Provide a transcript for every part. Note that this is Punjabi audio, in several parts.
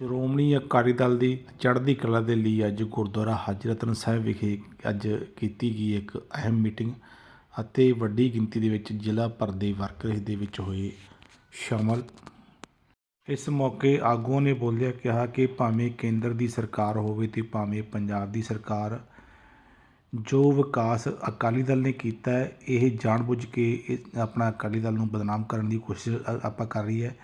ਸ਼੍ਰੋਮਣੀ ਅਕਾਲੀ ਦਲ ਦੀ ਚੜ੍ਹਦੀ ਕਲਾ ਦੇ ਲਈ ਅੱਜ ਗੁਰਦੁਆਰਾ ਹਾਜਰਤਨ ਸਾਹਿਬ ਵਿਖੇ ਅੱਜ ਕੀਤੀ ਗਈ ਇੱਕ ਅਹਿਮ ਮੀਟਿੰਗ ਅਤੇ ਵੱਡੀ ਗਿਣਤੀ ਦੇ ਵਿੱਚ ਜ਼ਿਲ੍ਹਾ ਭਰ ਦੇ ਵਰਕਰ ਇਸ ਦੇ ਵਿੱਚ ਹੋਏ ਸ਼ਾਮਲ। ਇਸ ਮੌਕੇ ਆਗੂਆਂ ਨੇ ਬੋਲਿਆ, ਕਿਹਾ ਕਿ ਭਾਵੇਂ ਕੇਂਦਰ ਦੀ ਸਰਕਾਰ ਹੋਵੇ ਤੇ ਭਾਵੇਂ ਪੰਜਾਬ ਦੀ ਸਰਕਾਰ, ਜੋ ਵਿਕਾਸ ਅਕਾਲੀ ਦਲ ਨੇ ਕੀਤਾ ਹੈ, ਇਹ ਜਾਣਬੁੱਝ ਕੇ ਇਹ ਆਪਣਾ ਅਕਾਲੀ ਦਲ ਨੂੰ ਬਦਨਾਮ ਕਰਨ ਦੀ ਕੋਸ਼ਿਸ਼ ਆਪਾਂ ਕਰ ਰਹੀ ਹੈ।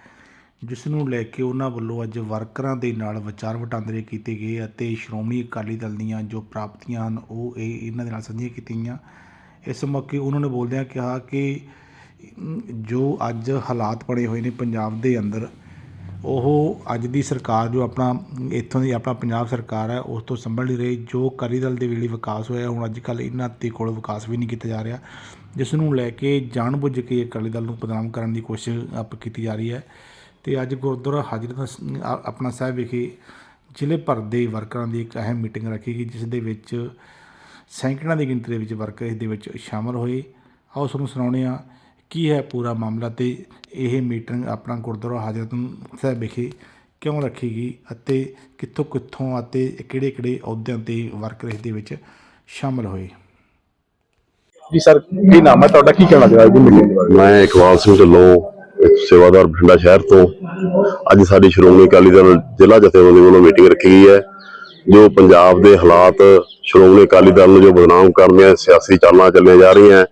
ਜਿਸ ਨੂੰ ਲੈ ਕੇ ਉਹਨਾਂ ਵੱਲੋਂ ਅੱਜ ਵਰਕਰਾਂ ਦੇ ਨਾਲ ਵਿਚਾਰ ਵਟਾਂਦਰੇ ਕੀਤੇ ਗਏ ਅਤੇ ਸ਼੍ਰੋਮਣੀ ਅਕਾਲੀ ਦਲ ਦੀਆਂ ਜੋ ਪ੍ਰਾਪਤੀਆਂ ਹਨ, ਉਹ ਇਹ ਇਹਨਾਂ ਦੇ ਨਾਲ ਸਾਂਝੀਆਂ ਕੀਤੀਆਂ। ਗਈਆਂ ਇਸ ਮੌਕੇ ਉਹਨਾਂ ਨੇ ਬੋਲਦਿਆਂ ਕਿਹਾ ਕਿ ਜੋ ਅੱਜ ਹਾਲਾਤ ਬਣੇ ਹੋਏ ਨੇ ਪੰਜਾਬ ਦੇ ਅੰਦਰ, ਉਹ ਅੱਜ ਦੀ ਸਰਕਾਰ ਜੋ ਆਪਣਾ, ਇੱਥੋਂ ਦੀ ਆਪਣਾ ਪੰਜਾਬ ਸਰਕਾਰ ਹੈ, ਉਸ ਤੋਂ ਸੰਭਲ ਨਹੀਂ ਰਹੀ। ਜੋ ਅਕਾਲੀ ਦਲ ਦੇ ਵੇਲੇ ਵਿਕਾਸ ਹੋਇਆ, ਹੁਣ ਅੱਜ ਕੱਲ੍ਹ ਇਹਨਾਂ ਦੇ ਕੋਲ ਵਿਕਾਸ ਵੀ ਨਹੀਂ ਕੀਤਾ ਜਾ ਰਿਹਾ। ਜਿਸ ਨੂੰ ਲੈ ਕੇ ਜਾਣਬੁੱਝ ਕੇ ਅਕਾਲੀ ਦਲ ਨੂੰ ਬਦਨਾਮ ਕਰਨ ਦੀ ਕੋਸ਼ਿਸ਼ ਆਪ ਕੀਤੀ ਜਾ ਰਹੀ ਹੈ। ਤੇ ਅੱਜ ਗੁਰਦੁਆਰਾ ਹਾਜ਼ਰ ਆਪਣਾ ਸਾਹਿਬ ਵਿਖੇ ਜ਼ਿਲ੍ਹੇ ਭਰ ਦੇ ਵਰਕਰਾਂ ਦੀ ਇੱਕ ਅਹਿਮ ਮੀਟਿੰਗ ਰੱਖੀ ਗਈ ਜਿਸ ਦੇ ਵਿੱਚ ਸੈਂਕੜਾਂ ਦੀ ਗਿਣਤੀ ਦੇ ਵਿੱਚ ਵਰਕਰ ਇਸ ਦੇ ਵਿੱਚ ਸ਼ਾਮਲ ਹੋਏ। ਆਓ ਤੁਹਾਨੂੰ ਸੁਣਾਉਂਦੇ ਹਾਂ ਕੀ ਹੈ ਪੂਰਾ ਮਾਮਲਾ ਤੇ ਇਹ ਮੀਟਿੰਗ ਆਪਣਾ ਗੁਰਦੁਆਰਾ ਹਾਜ਼ਰਤਨ ਸਾਹਿਬ ਵਿਖੇ ਕਿਉਂ ਰੱਖੀ ਗਈ ਅਤੇ ਕਿੱਥੋਂ ਕਿੱਥੋਂ ਅਤੇ ਕਿਹੜੇ ਕਿਹੜੇ ਅਹੁਦਿਆਂ ਤੇ ਵਰਕਰ ਇਸ ਦੇ ਵਿੱਚ ਸ਼ਾਮਲ ਹੋਏ? ਜੀ ਸਰ ਕੀ ਨਾਮ ਹੈ? ਤੁਹਾਡਾ ਕੀ ਕਹਿਣਾ ਚਾਹੁੰਦੇ ਹੋ ਮੀਟਿੰਗ ਦੇ ਬਾਰੇ ਮੈਂ ਇਕਬਾਲ ਸਿੰਘ ਢਿੱਲੋਂ। ਸੇਵਾਦਾਰ ਬਠਿੰਡਾ ਸ਼ਹਿਰ ਤੋਂ ਅੱਜ ਸਾਡੀ ਸ਼੍ਰੋਮਣੀ ਅਕਾਲੀ ਦਲ ਜ਼ਿਲ੍ਹਾ ਜਥੇਬੰਦੀ ਵੱਲੋਂ ਮੀਟਿੰਗ ਰੱਖੀ ਗਈ ਹੈ, ਜੋ ਪੰਜਾਬ ਦੇ ਹਾਲਾਤ ਸ਼੍ਰੋਮਣੀ ਅਕਾਲੀ ਦਲ ਨੂੰ ਜੋ ਬਦਨਾਮ ਕਰਨ ਦੀਆਂ ਸਿਆਸੀ ਚਾਲਾਂ ਚੱਲੀਆਂ ਜਾ ਰਹੀਆਂ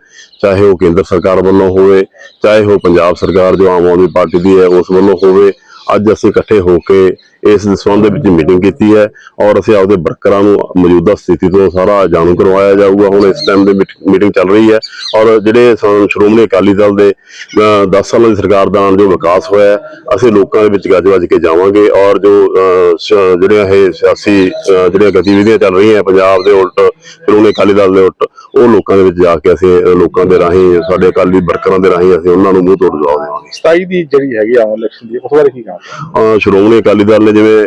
ਚਾਹੇ ਉਹ ਕੇਂਦਰ ਸਰਕਾਰ ਵੱਲੋਂ ਹੋਵੇ, ਚਾਹੇ ਉਹ ਪੰਜਾਬ ਸਰਕਾਰ ਜੋ ਆਮ ਆਦਮੀ ਪਾਰਟੀ ਦੀ ਹੈ ਉਸ ਵੱਲੋਂ ਹੋਵੇ, ਅੱਜ ਅਸੀਂ ਇਕੱਠੇ ਹੋ ਕੇ ਇਸ ਸੰਬੰਧ ਦੇ ਵਿੱਚ ਮੀਟਿੰਗ ਕੀਤੀ ਹੈ ਔਰ ਅਸੀਂ ਆਪਦੇ ਵਰਕਰਾਂ ਨੂੰ ਮੌਜੂਦਾ ਸਥਿਤੀ ਤੋਂ ਸਾਰਾ ਜਾਣੂ ਕਰਵਾਇਆ ਜਾਊਗਾ। ਹੁਣ ਇਸ ਟਾਈਮ ਦੇ ਮੀਟਿੰਗ ਚੱਲ ਰਹੀ ਹੈ ਔਰ ਜਿਹੜੇ ਸ਼੍ਰੋਮਣੀ ਅਕਾਲੀ ਦਲ ਦੇ 10 ਸਾਲਾਂ ਦੀ ਸਰਕਾਰ ਦੌਰਾਨ ਜੋ ਵਿਕਾਸ ਹੋਇਆ ਅਸੀਂ ਲੋਕਾਂ ਦੇ ਵਿੱਚ ਗੱਜ ਵੱਜ ਕੇ ਜਾਵਾਂਗੇ ਔਰ ਜੋ ਜਿਹੜੀਆਂ ਇਹ ਸਿਆਸੀ ਜਿਹੜੀਆਂ ਗਤੀਵਿਧੀਆਂ ਚੱਲ ਰਹੀਆਂ ਪੰਜਾਬ ਦੇ ਉਲਟ ਸ਼੍ਰੋਮਣੀ ਅਕਾਲੀ ਦਲ ਦੇ ਉਲਟ ਉਹ ਲੋਕਾਂ ਦੇ ਵਿੱਚ ਜਾ ਕੇ ਅਸੀਂ ਲੋਕਾਂ ਦੇ ਰਾਹੀਂ ਸਾਡੇ ਅਕਾਲੀ ਵਰਕਰਾਂ ਦੇ ਰਾਹੀਂ ਅਸੀਂ ਉਹਨਾਂ ਨੂੰ ਮੂੰਹ ਤੋੜ ਜਵਾਬ ਦੇਵਾਂਗੇ 27 ਦੀ ਜਿਹੜੀ ਹੈਗੀ ਆ ਇਲੈਕਸ਼ਨ ਦੀ ਉਸ ਬਾਰੇ ਕੀ ਕਹਾਂ ਅਹ ਸ਼੍ਰੋਮਣੀ ਅਕਾਲੀ ਦਲ ਨੇ ਜਿਵੇਂ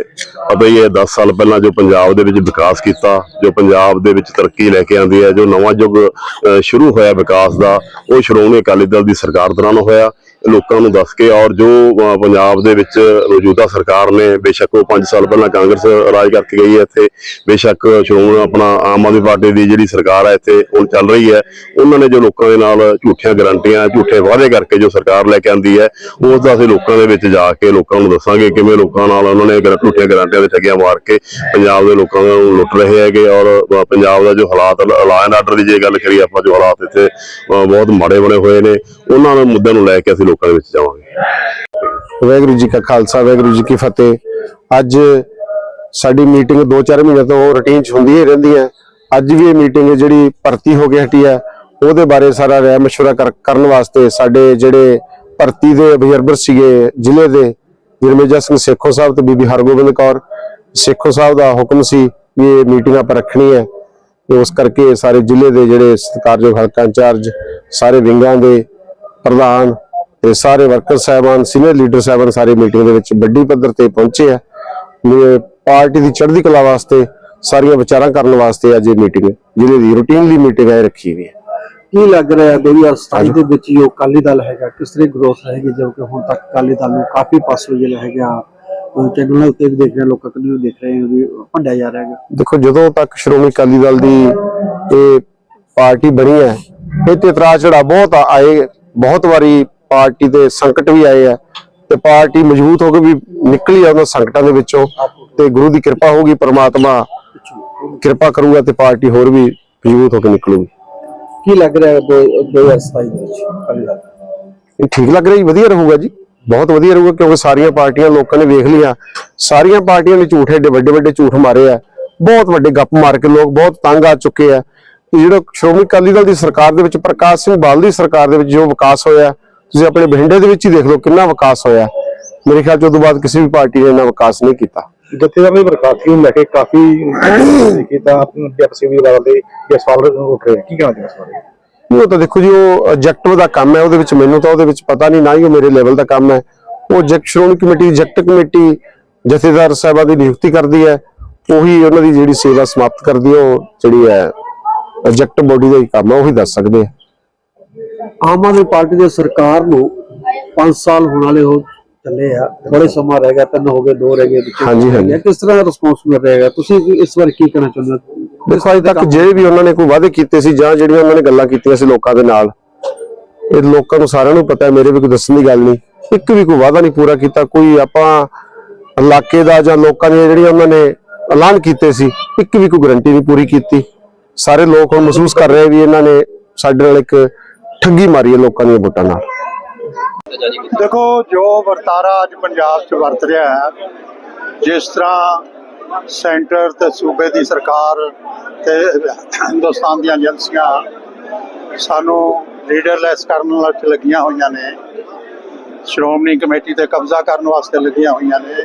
ਪਤਾ ਹੀ ਹੈ 10 ਸਾਲ ਪਹਿਲਾਂ ਜੋ ਪੰਜਾਬ ਦੇ ਵਿੱਚ ਵਿਕਾਸ ਕੀਤਾ, ਜੋ ਪੰਜਾਬ ਦੇ ਵਿੱਚ ਤਰੱਕੀ ਲੈ ਕੇ ਆਂਦੀ ਹੈ, ਜੋ ਨਵਾਂ ਯੁੱਗ, ਅਹ, ਸ਼ੁਰੂ ਹੋਇਆ ਵਿਕਾਸ ਦਾ, ਉਹ ਸ਼੍ਰੋਮਣੀ ਅਕਾਲੀ ਦਲ ਦੀ ਸਰਕਾਰ ਦੌਰਾਨ ਹੋਇਆ। ਲੋਕਾਂ ਨੂੰ ਦੱਸ ਕੇ ਔਰ ਜੋ ਪੰਜਾਬ ਦੇ ਵਿੱਚ ਮੌਜੂਦਾ ਸਰਕਾਰ ਨੇ ਬੇਸ਼ੱਕ ਉਹ 5 ਸਾਲ ਪਹਿਲਾਂ ਕਾਂਗਰਸ ਰਾਜ ਕਰਕੇ ਗਈ ਹੈ, ਇੱਥੇ ਬੇਸ਼ੱਕ ਸ਼੍ਰੋਮਣੀ ਆਪਣਾ ਆਮ ਆਦਮੀ ਪਾਰਟੀ ਦੀ ਜਿਹੜੀ ਸਰਕਾਰ ਹੈ, ਇੱਥੇ ਹੁਣ ਚੱਲ ਰਹੀ ਹੈ। ਉਹਨਾਂ ਨੇ ਜੋ ਲੋਕਾਂ ਦੇ ਨਾਲ ਝੂਠੀਆਂ ਗਰੰਟੀਆਂ, ਝੂਠੇ ਵਾਅਦੇ ਕਰਕੇ ਜੋ ਸਰਕਾਰ ਲੈ ਕੇ ਆਂਦੀ ਹੈ, ਉਸ ਦਾ ਅਸੀਂ ਲੋਕਾਂ ਦੇ ਵਿੱਚ ਜਾ ਕੇ ਲੋਕਾਂ ਨੂੰ ਦੱਸਾਂਗੇ ਕਿਵੇਂ ਲੋਕਾਂ ਨਾਲ ਉਹਨਾਂ ਨੇ ਗਰ- ਝੂਠੀਆਂ ਗਰੰਟੀਆਂ ਦੇ ਠੱਗੀਆਂ ਮਾਰ ਕੇ ਪੰਜਾਬ ਦੇ ਲੋਕਾਂ ਨੂੰ ਲੁੱਟ ਰਹੇ ਹੈਗੇ ਔਰ ਪੰਜਾਬ ਦਾ ਜੋ ਹਾਲਾਤ ਲਾ ਆਰਡਰ ਦੀ ਜੇ ਗੱਲ ਕਰੀਏ ਆਪਾਂ, ਜੋ ਹਾਲਾਤ ਇੱਥੇ ਬਹੁਤ ਮਾੜੇ ਬਣੇ ਹੋਏ ਨੇ, ਉਹਨਾਂ ਦੇ ਮੁੱਦਿਆਂ ਨੂੰ ਲੈ ਕੇ ਅਸੀਂ ਲੋਕਾਂ ਦੇ ਵਿੱਚ ਜਾਵਾਂਗੇ। ਵਾਹਿਗੁਰੂ ਜੀ ਕਾ ਖਾਲਸਾ, ਵਾਹਿਗੁਰੂ ਜੀ ਕੀ ਫਤਿਹ। ਅੱਜ ਸਾਡੀ ਮੀਟਿੰਗ 2-4 ਮਹੀਨੇ ਤੋਂ ਰੁਟੀਨ ਚ ਹੁੰਦੀ ਹੀ ਰਹਿੰਦੀ ਹੈ। ਅੱਜ ਵੀ ਇਹ ਮੀਟਿੰਗ ਜਿਹੜੀ ਭਰਤੀ ਹੋ ਕੇ ਹਟੀ ਹੈ, ਉਹਦੇ ਬਾਰੇ ਸਾਰਾ ਰਾਇ ਮਸ਼ਵਰਾ ਕਰਨ ਵਾਸਤੇ ਸਾਡੇ ਜਿਹੜੇ ਭਰਤੀ ਦੇ ਅਬਜ਼ਰਵਰ ਸੀਗੇ ਜ਼ਿਲ੍ਹੇ ਦੇ, ਨਿਰਮੇਜਾ ਸਿੰਘ ਸੇਖੋ ਸਾਹਿਬ ਤੇ ਬੀਬੀ ਹਰਗੋਬਿੰਦ ਕੌਰ। ਸੇਖੋ ਸਾਹਿਬ ਦਾ ਹੁਕਮ ਸੀ ਵੀ ਇਹ ਮੀਟਿੰਗ ਆਪਾਂ ਰੱਖਣੀ ਹੈ ਤੇ ਉਸ ਕਰਕੇ ਸਾਰੇ ਜ਼ਿਲ੍ਹੇ ਦੇ ਜਿਹੜੇ ਸਤਿਕਾਰਯੋਗ ਹਲਕਾ ਇੰਚਾਰਜ, ਸਾਰੇ ਵਿੰਗਾਂ ਦੇ ਪ੍ਰਧਾਨ ਤੇ ਸਾਰੇ ਵਰਕਰ ਸਾਹਿਬਾਨ ਸੀਨੀਅਰ ਲੀਡਰ ਸਾਹਿਬਾਨ ਸਾਰੇ ਮੀਟਿੰਗ ਦੇ ਵਿੱਚ ਵੱਡੀ ਪੱਧਰ ਤੇ ਪਹੁੰਚੇ ਆ। ਪਾਰਟੀ ਦੀ ਚੜ੍ਹਦੀ ਕਲਾ ਵਾਸਤੇ ਸਾਰੀਆਂ ਵਿਚਾਰਾਂ ਕਰਨ ਵਾਸਤੇ ਅੱਜ ਇਹ ਮੀਟਿੰਗ ਜ਼ਿਲ੍ਹੇ ਦੀ ਰੂਟੀਨਲੀ ਮੀਟਿੰਗ ਹੈ ਰੱਖੀ ਹੋਈ ਹੈ। ਕੀ ਲੱਗ ਰਿਹਾ ਹੈ 2027 ਦੇ ਵਿੱਚ ਜੋ ਅਕਾਲੀ ਦਲ ਹੈਗਾ ਕਿਸ ਤਰ੍ਹਾਂ ਗਰੋਥ ਰਹੇਗੀ ਕਿਉਂਕਿ ਹੁਣ ਤੱਕ ਅਕਾਲੀ ਦਲ ਨੂੰ ਕਾਫੀ ਪਾਸੋਂ ਜਿਹੜਾ ਹੈਗਾ ਚੈਨਲਾਂ ਉੱਤੇ ਵੀ ਦੇਖ ਰਹੇ ਲੋਕਾਂ ਵੀ ਦੇਖ ਰਹੇ ਵੀ ਭੰਡਿਆ ਜਾ ਰਿਹਾ ਹੈਗਾ। ਦੇਖੋ ਜਦੋਂ ਤੱਕ ਸ਼੍ਰੋਮਣੀ ਅਕਾਲੀ ਦਲ ਦੀ ਇਹ ਪਾਰਟੀ ਬਣੀ ਹੈ ਇਹ ਤੇ ਇਤਰਾਜ਼ ਜਿਹੜਾ ਬਹੁਤ ਆਏ ਬਹੁਤ ਵਾਰੀ ਪਾਰਟੀ ਤੇ ਸੰਕਟ ਵੀ ਆਏ ਆ ਤੇ ਪਾਰਟੀ ਮਜ਼ਬੂਤ ਹੋ ਕੇ ਵੀ ਨਿਕਲੀ ਆ ਉਹਨਾਂ ਸੰਕਟਾਂ ਦੇ ਵਿੱਚੋਂ ਤੇ ਗੁਰੂ ਦੀ ਕਿਰਪਾ ਹੋਊਗੀ ਪ੍ਰਮਾਤਮਾ ਕਿਰਪਾ ਕਰੂਗਾ ਤੇ ਪਾਰਟੀ ਹੋਰ ਵੀ ਮਜ਼ਬੂਤ ਹੋ ਕੇ ਨਿਕਲੂਗੀ। ਕੀ ਲੱਗ ਰਿਹਾ ਹੈ ਦੋ- 2027 ਦੇ ਵਿੱਚ? ਠੀਕ ਲੱਗ ਰਿਹਾ ਜੀ ਵਧੀਆ ਰਹੂਗਾ ਜੀ ਬਹੁਤ ਵਧੀਆ ਰਹੂਗਾ ਕਿਉਂਕਿ ਸਾਰੀਆਂ ਪਾਰਟੀਆਂ ਲੋਕਾਂ ਨੇ ਵੇਖ ਲਿਆ ਸਾਰੀਆਂ ਪਾਰਟੀਆਂ ਨੇ ਝੂਠੇ ਏਡੇ ਵੱਡੇ ਵੱਡੇ ਝੂਠ ਮਾਰੇ ਆ। ਬਹੁਤ ਵੱਡੇ ਗੱਪ ਮਾਰ ਕੇ ਲੋਕ ਬਹੁਤ ਤੰਗ ਆ ਚੁੱਕੇ ਆ। ਜਿਹੜਾ ਸ਼੍ਰੋਮਣੀ ਅਕਾਲੀ ਦਲ ਦੀ ਸਰਕਾਰ ਦੇ ਵਿੱਚ ਪ੍ਰਕਾਸ਼ ਸਿੰਘ ਬਾਲ ਦੀ ਸਰਕਾਰ ਦੇ ਵਿੱਚ ਜੋ ਵਿਕਾਸ ਹੋਇਆ ਤੁਸੀਂ ਆਪਣੇ ਬਠਿੰਡੇ ਦੇ ਵਿੱਚ ਹੀ ਦੇਖ ਲਓ ਕਿੰਨਾ ਵਿਕਾਸ ਹੋਇਆ। ਮੇਰੇ ਖਿਆਲ ਚ ਉਦੋਂ ਬਾਅਦ ਕਿਸੇ ਵੀ ਪਾਰਟੀ ਨੇ ਇੰਨਾ ਵਿਕਾਸ ਨਹੀਂ ਕੀਤਾ। ਜਥੇਦਾਰ ਦੇ ਪ੍ਰਕਾਸ਼ੀ ਨੂੰ ਲੈ ਕੇ ਕਾਫੀ ਕੀਤਾ? ਆਪਣੇ ਜਪਸੀ ਵੀ ਦੇ ਇਹ ਸਵਾਲ ਉੱਠ ਰਹੇ। ਕੀ ਕਹਿਣਾ ਚਾਹੁੰਦੇ ਇਸ ਬਾਰੇ? ਉਹ ਤਾਂ ਦੇਖੋ ਜੀ ਉਹ ਆਬਜੈਕਟਿਵ ਦਾ ਕੰਮ ਹੈ ਉਹਦੇ ਵਿੱਚ ਮੈਨੂੰ ਤਾਂ ਉਹਦੇ ਵਿੱਚ ਪਤਾ ਨਹੀਂ ਨਾ ਹੀ ਉਹ ਮੇਰੇ ਲੈਵਲ ਦਾ ਕੰਮ ਹੈ। ਉਹ ਜੈਕ ਸ਼੍ਰੋਮਣੀ ਕਮੇਟੀ ਜੈਕਟ ਕਮੇਟੀ ਜਥੇਦਾਰ ਸਾਹਿਬਾਂ ਦੀ ਨਿਯੁਕਤੀ ਕਰਦੀ ਹੈ। ਉਹੀ ਉਹਨਾਂ ਦੀ ਜਿਹੜੀ ਸੇਵਾ ਸਮਾਪਤ ਕਰਦੀ ਹੈ ਉਹ ਜਿਹੜੀ ਹੈ ਆਬਜੈਕਟਿਵ ਬੋਡੀ ਦਾ ਹੀ ਕੰਮ ਹੈ ਉਹੀ ਦੱਸ ਸਕਦੇ ਆ ਆਮ ਆਦਮੀ ਪਾਰਟੀ ਦੀ ਸਰਕਾਰ ਨੂੰ 5 ਸਾਲ ਹੋਣ ਵਾਲੇ ਹੋ ਚੱਲੇ ਆ ਬੜੇ ਸਮਾਂ ਰਹਿ ਗਿਆ ਤਿੰਨ ਹੋ ਗਏ ਦੋ ਰਹਿ ਗਏ ਹਾਂਜੀ, ਹਾਂਜੀ। ਕਿਸ ਤਰ੍ਹਾਂ ਦਾ ਰਿਸਪੌਂਸ ਮਿਲ ਰਿਹਾ ਹੈਗਾ? ਤੁਸੀਂ ਇਸ ਵਾਰ ਕੀ ਕਹਿਣਾ ਚਾਹੁੰਦੇ ਹੋ? ਦੇਖੋ ਅਜੇ ਤੱਕ ਜਿਹੜੇ ਵੀ ਉਹਨਾਂ ਨੇ ਕੋਈ ਵਾਅਦੇ ਕੀਤੇ ਸੀ ਜਾਂ ਜਿਹੜੀਆਂ ਉਹਨਾਂ ਨੇ ਗੱਲਾਂ ਕੀਤੀਆਂ ਸੀ ਲੋਕਾਂ ਦੇ ਨਾਲ ਇਹ ਲੋਕਾਂ ਨੂੰ ਸਾਰਿਆਂ ਨੂੰ ਪਤਾ ਹੈ ਮੇਰੇ ਵੀ ਕੋਈ ਦੱਸਣ ਦੀ ਗੱਲ ਨਹੀਂ। ਇੱਕ ਵੀ ਕੋਈ ਵਾਅਦਾ ਨਹੀਂ ਪੂਰਾ ਕੀਤਾ ਕੋਈ ਆਪਾਂ ਇਲਾਕੇ ਦਾ ਜਾਂ ਲੋਕਾਂ ਦੀਆਂ ਜਿਹੜੀਆਂ ਉਹਨਾਂ ਨੇ ਐਲਾਨ ਕੀਤੇ ਸੀ ਇੱਕ ਵੀ ਕੋਈ ਗਰੰਟੀ ਨਹੀਂ ਪੂਰੀ ਕੀਤੀ। ਸਾਰੇ ਲੋਕ ਹੁਣ ਮਹਿਸੂਸ ਕਰ ਰਹੇ ਵੀ ਇਹਨਾਂ ਨੇ ਸਾਡੇ ਨਾਲ ਇੱਕ ਠੱਗੀ ਮਾਰੀ ਹੈ ਲੋਕਾਂ ਦੀਆਂ ਵੋਟਾਂ ਨਾਲ ਦੇਖੋ, ਜੋ ਵਰਤਾਰਾ ਅੱਜ ਪੰਜਾਬ 'ਚ ਵਰਤ ਰਿਹਾ ਹੈ, ਜਿਸ ਤਰ੍ਹਾਂ ਸੈਂਟਰ ਤੇ ਸੂਬੇ ਦੀ ਸਰਕਾਰ ਤੇ ਹਿੰਦੁਸਤਾਨ ਦੀਆਂ ਏਜੰਸੀਆਂ ਸਾਨੂੰ ਲੀਡਰਲੈਸ ਕਰਨ ਵਿੱਚ ਲੱਗੀਆਂ ਹੋਈਆਂ ਨੇ, ਸ਼੍ਰੋਮਣੀ ਕਮੇਟੀ ਤੇ ਕਬਜ਼ਾ ਕਰਨ ਵਾਸਤੇ ਲੱਗੀਆਂ ਹੋਈਆਂ ਨੇ,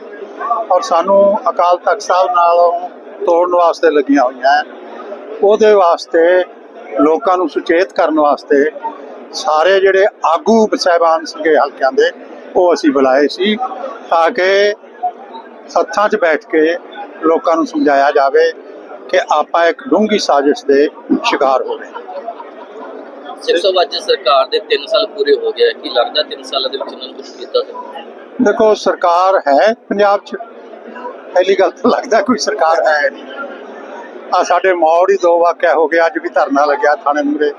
ਔਰ ਸਾਨੂੰ ਅਕਾਲ ਤਖਤ ਸਾਹਿਬ ਨਾਲ ਤੋੜਨ ਵਾਸਤੇ ਲੱਗੀਆਂ ਹੋਈਆਂ ਹੈ। ਉਹਦੇ ਵਾਸਤੇ ਲੋਕਾਂ ਨੂੰ ਸੁਚੇਤ ਕਰਨ ਵਾਸਤੇ ਸਾਰੇ ਜਿਹੜੇ ਆਗੂ ਸਾਹਿਬਾਨ ਸੀਗੇ ਹਲਕਿਆਂ ਦੇ ਉਹ ਅਸੀਂ ਬੁਲਾਏ ਸੀ ਤਾਂ ਕਿ ਸੱਥਾਂ 'ਚ ਬੈਠ ਕੇ ਲੋਕਾਂ ਨੂੰ ਸਮਝਾਇਆ ਜਾਵੇ ਕਿ ਆਪਾਂ ਇੱਕ ਡੂੰਘੀ ਸਾਜ਼ਿਸ਼ ਦੇ ਸ਼ਿਕਾਰ ਹੋ ਹਾਂ ਸਿਰਫ ਅੱਜ ਸਰਕਾਰ ਦੇ 3 ਸਾਲ ਪੂਰੇ ਹੋ ਗਏ ਕੀ ਲੱਗਦਾ 3 ਸਾਲਾਂ ਦੇ ਵਿੱਚ ਉਹਨਾਂ ਨੇ ਕੁਝ ਕੀਤਾ ਦੇਖੋ ਸਰਕਾਰ ਹੈ ਪੰਜਾਬ 'ਚ। ਪਹਿਲੀ ਗੱਲ ਤਾਂ ਲੱਗਦਾ ਕੋਈ ਸਰਕਾਰ ਹੈ ਨਹੀਂ। ਆ ਸਾਡੇ ਮੌੜ ਹੀ ਦੋ ਵਾਕਿਆ ਹੋ ਗਿਆ ਅੱਜ ਵੀ ਧਰਨਾ ਲੱਗਿਆ ਥਾਣੇ ਮੂਹਰੇ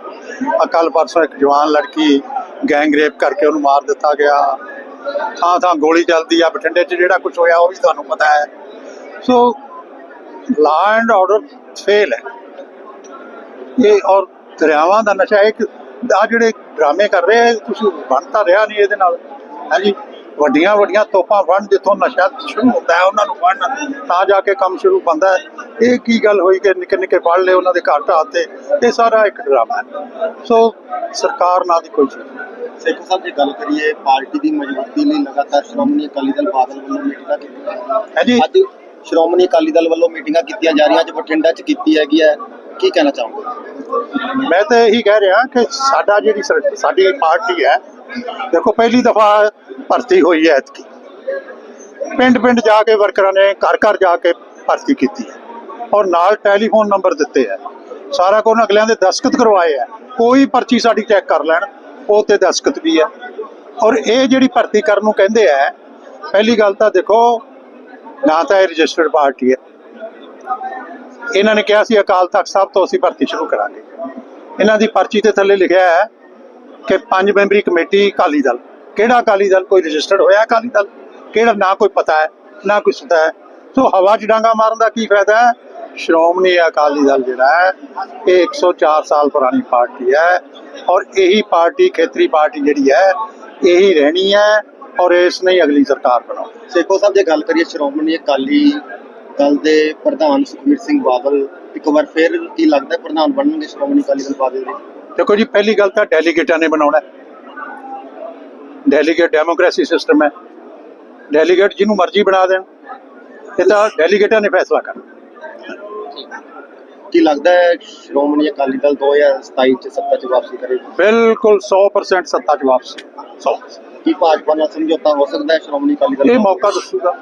ਕੱਲ ਪਰਸੋਂ ਇੱਕ ਜਵਾਨ ਲੜਕੀ ਗੈਂਗ ਰੇਪ ਕਰਕੇ ਉਹਨੂੰ ਮਾਰ ਦਿੱਤਾ ਗਿਆ। ਥਾਂ ਥਾਂ ਗੋਲੀ ਚੱਲਦੀ ਆ, ਬਠਿੰਡੇ 'ਚ ਜਿਹੜਾ ਕੁਝ ਹੋਇਆ ਉਹ ਵੀ ਤੁਹਾਨੂੰ ਪਤਾ ਹੈ। ਸੋ ਲਾ ਐਂਡ ਆਰਡਰ ਫੇਲ ਹੈ। ਇਹ ਔਰ ਦਰਿਆਵਾਂ ਦਾ ਨਸ਼ਾ, ਇੱਕ ਆ ਜਿਹੜੇ ਡਰਾਮੇ ਕਰ ਰਹੇ ਤੁਸੀਂ ਬਣ ਤਾਂ ਰਿਹਾ ਨਹੀਂ ਇਹਦੇ ਨਾਲ। ਹਾਂਜੀ। ਵੱਡੀਆਂ ਵੱਡੀਆਂ ਤੋਪਾਂ ਫੜਨ ਜਿੱਥੋਂ ਨਸ਼ਾ ਸ਼ੁਰੂ ਹੁੰਦਾ ਹੈ ਉਹਨਾਂ ਨੂੰ ਫੜਨ ਤਾਂ ਜਾ ਕੇ ਕੰਮ ਸ਼ੁਰੂ ਹੈ। ਇਹ ਕੀ ਗੱਲ ਹੋਈ ਕਿ ਨਿੱਕੇ ਨਿੱਕੇ ਫੜ ਲਏ ਉਹਨਾਂ ਦੇ ਘਰ ਢਾਹ ਤੇ ਇਹ ਸਾਰਾ ਇੱਕ ਡਰਾਮਾ ਹੈ। ਸੋ ਸਰਕਾਰ ਨਾਲ ਦੀ ਕੋਈ ਚੀਜ਼। ਸਿੱਖ ਸਾਹਿਬ ਜੇ ਗੱਲ ਕਰੀਏ ਪਾਰਟੀ ਦੀ ਮਜ਼ਬੂਤੀ ਲਈ ਲਗਾਤਾਰ ਸ਼੍ਰੋਮਣੀ ਅਕਾਲੀ ਦਲ ਬਾਦਲ ਵੱਲੋਂ ਮੀਟਿੰਗਾਂ ਕੀਤੀਆਂ ਹੈ ਜੀ ਅੱਜ ਸ਼੍ਰੋਮਣੀ ਅਕਾਲੀ ਦਲ ਵੱਲੋਂ ਮੀਟਿੰਗਾਂ ਕੀਤੀਆਂ ਜਾ ਰਹੀਆਂ ਅੱਜ ਬਠਿੰਡਾ 'ਚ ਕੀਤੀ ਹੈਗੀ ਹੈ। ਕੀ ਕਹਿਣਾ ਚਾਹੋਗੇ? ਮੈਂ ਤਾਂ ਇਹੀ ਕਹਿ ਰਿਹਾ ਕਿ ਸਾਡਾ ਜਿਹੜੀ ਸਾਡੀ ਪਾਰਟੀ ਹੈ ਦੇਖੋ, ਪਹਿਲੀ ਦਫਾ ਭਰਤੀ ਹੋਈ ਹੈ ਇਤਕੀ ਪਿੰਡ ਪਿੰਡ ਜਾ ਕੇ ਵਰਕਰਾਂ ਨੇ ਘਰ ਘਰ ਜਾ ਕੇ ਭਰਤੀ ਕੀਤੀ ਹੈ। ਔਰ ਨਾਲ ਟੈਲੀਫੋਨ ਨੰਬਰ ਦਿੱਤੇ ਹੈ। ਸਾਰਾ ਕੁਝ ਅਗਲਿਆਂ ਦੇ ਦਸਖਤ ਕਰਵਾਏ ਹੈ। ਕੋਈ ਪਰਚੀ ਸਾਡੀ ਚੈੱਕ ਕਰ ਲੈਣ, ਉਹ ਤੇ ਦਸਖਤ ਵੀ ਹੈ। ਔਰ ਇਹ ਜਿਹੜੀ ਭਰਤੀ ਕਰਨ ਨੂੰ ਕਹਿੰਦੇ ਹੈ, ਪਹਿਲੀ ਗੱਲ ਤਾਂ ਦੇਖੋ, ਨਾ ਤਾਂ ਇਹ ਰਜਿਸਟਰਡ ਪਾਰਟੀ ਹੈ। ਇਹਨਾਂ ਨੇ ਕਿਹਾ ਸੀ ਅਕਾਲ ਤਖਤ ਸਾਹਿਬ ਤੋਂ ਅਸੀਂ ਭਰਤੀ ਸ਼ੁਰੂ ਕਰਾਂਗੇ। ਇਹਨਾਂ ਦੀ ਪਰਚੀ ਤੇ ਥੱਲੇ ਲਿਖਿਆ ਹੈ ਕਿ ਪੰਜ ਮੈਂਬਰੀ ਕਮੇਟੀ ਅਕਾਲੀ ਦਲ। ਕਿਹੜਾ ਅਕਾਲੀ ਦਲ ਕੋਈ ਰਜਿਸਟਰਡ ਹੋਇਆ ਅਕਾਲੀ ਦਲ? ਕਿਹੜਾ ਨਾ ਕੋਈ ਪਤਾ ਹੈ, ਨਾ ਕੋਈ ਸੁਦਾ ਹੈ। ਸੋ ਹਵਾ 'ਚ ਡਾਂਗਾ ਮਾਰਨ ਦਾ ਕੀ ਫਾਇਦਾ ਹੈ? ਸ਼੍ਰੋਮਣੀ ਅਕਾਲੀ ਦਲ ਜਿਹੜਾ ਹੈ, ਇਹ 104 ਸਾਲ ਪੁਰਾਣੀ ਪਾਰਟੀ ਹੈ ਔਰ ਇਹੀ ਪਾਰਟੀ ਖੇਤਰੀ ਪਾਰਟੀ ਜਿਹੜੀ ਹੈ, ਇਹੀ ਰਹਿਣੀ ਹੈ ਔਰ ਇਸ ਨੇ ਅਗਲੀ ਸਰਕਾਰ ਬਣਾਉਣੀ ਸੇਖੋ ਸਾਹਿਬ, ਜੇ ਗੱਲ ਕਰੀਏ ਸ਼੍ਰੋਮਣੀ ਅਕਾਲੀ ਦਲ ਦੇ ਪ੍ਰਧਾਨ ਸੁਖਬੀਰ ਸਿੰਘ ਬਾਦਲ, ਇੱਕ ਵਾਰ ਫਿਰ ਕੀ ਲੱਗਦਾ ਪ੍ਰਧਾਨ ਬਣਨਗੇ ਸ਼੍ਰੋਮਣੀ ਅਕਾਲੀ ਦਲ ਬਾਦਲ ਦੇ? ਦੇਖੋ ਜੀ ਪਹਿਲੀ ਗੱਲ ਤਾਂ ਡੈਲੀਗੇਟਾਂ ਨੇ ਬਣਾਉਣਾ। ਡੈਲੀਗੇਟ ਡੈਮੋਕ੍ਰੇਸੀ ਸਿਸਟਮ ਹੈ। ਡੈਲੀਗੇਟ ਜਿਹਨੂੰ ਮਰਜ਼ੀ ਬਣਾ ਦੇਣ ਇਹ ਤਾਂ ਡੈਲੀਗੇਟਾਂ ਨੇ ਫੈਸਲਾ ਕਰਨਾ। ਕੀ ਲੱਗਦਾ ਹੈ ਸ਼੍ਰੋਮਣੀ ਅਕਾਲੀ ਦਲ 2027 ਚ ਸੱਤਾ 'ਚ ਵਾਪਸੀ ਕਰੇਗੀ ਬਿਲਕੁਲ 100% ਸੱਤਾ 'ਚ ਵਾਪਸ। 100 ਕੀ ਭਾਜਪਾ ਨਾਲ ਸਮਝੌਤਾ ਹੋ ਸਕਦਾ ਹੈ ਸ਼੍ਰੋਮਣੀ ਅਕਾਲੀ ਦਲ ਇਹ? ਮੌਕਾ ਦੱਸੂਗਾ।